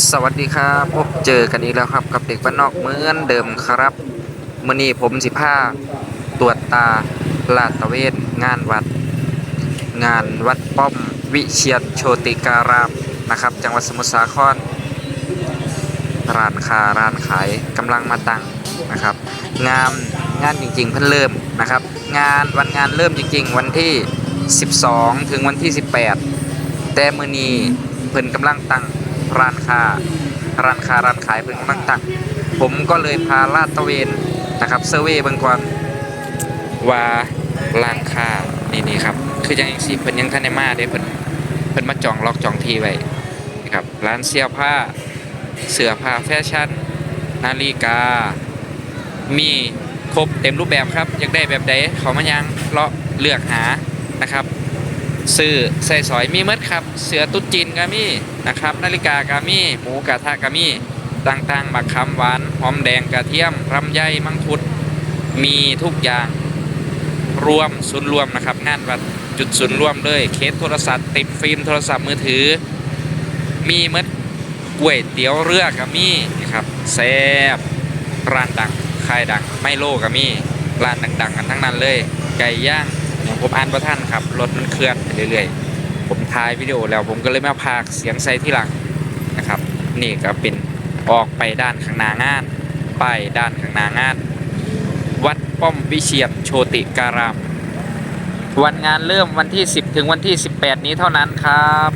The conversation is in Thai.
สวัสดีครับพบเจอกันอีกแล้วครับกับเด็กบ้านนอกเหมือนเดิมครับมื้อนี้ผมสิพาตรวจตาลาดตะเวนงานวัด งานวัดป้อมวิเชียรโชติการามนะครับ จังหวัดสมุทรสาคร ร้านค้าร้านขายกำลังมาตั้งนะครับ งานงานจริงๆเพิ่นเริ่มนะครับ งานวันงานเริ่มจริง ๆ วันที่ 12 ถึงวันที่ 18 แต่มื้อนี้เพิ่นกำลังตั้ง ร้านค้าร้านค้าร้านขายเพิ่นกำลังตั้งผมก็เลยพาลาดตะเวนนะครับเซอร์เวยเบิ่งก่อนว่าร้านค้านี่นี่ครับ คือจังซี่เพิ่นยังทันได้มาเด้เพิ่นเพิ่นมาจองล็อกจองที่ไว้นะครับร้านเสื้อผ้าเสื้อผ้าแฟชั่น นาฬิกา มีครบเต็มรูปแบบครับอยากได้แบบใดเขามายังเลาะเลือกหานะครับ ซื้อใส่สอยมีหมดครับ เสือตุ๊ดจีนก็มีนะครับ นาฬิกาก็มีหมูกระทะก็มีต่างๆบักคำหวานหอมแดงกระเทียมรำไยมังคุด มีทุกอย่างรวมศูนย์รวมนะครับ งานวัดจุดศูนย์รวมเลยเคสโทรศัพท์ ติดฟิล์มโทรศัพท์มือถือ มีหมดก๋วยเตี๋ยวเรือก็มีนะครับแซ่บร้านดังค่ายดัง ไม่โลก็มีร้านดังๆ กันทั้งนั้นเลย ไก่ย่าง ผมอ่านประท่านครับ รถมันเคลื่อนไปเรื่อยๆ ผมถ่ายวิดีโอแล้วผมก็เลยมาพากเสียงใส่ที่หลังนะครับ นี่ก็เป็นออกไปด้านข้างหน้างานป้ายด้านข้างหน้างาน วัดป้อมวิเชียรโชติการามวันงานเริ่มวันที่ 10 ถึงวันที่ 18 นี้เท่านั้นครับ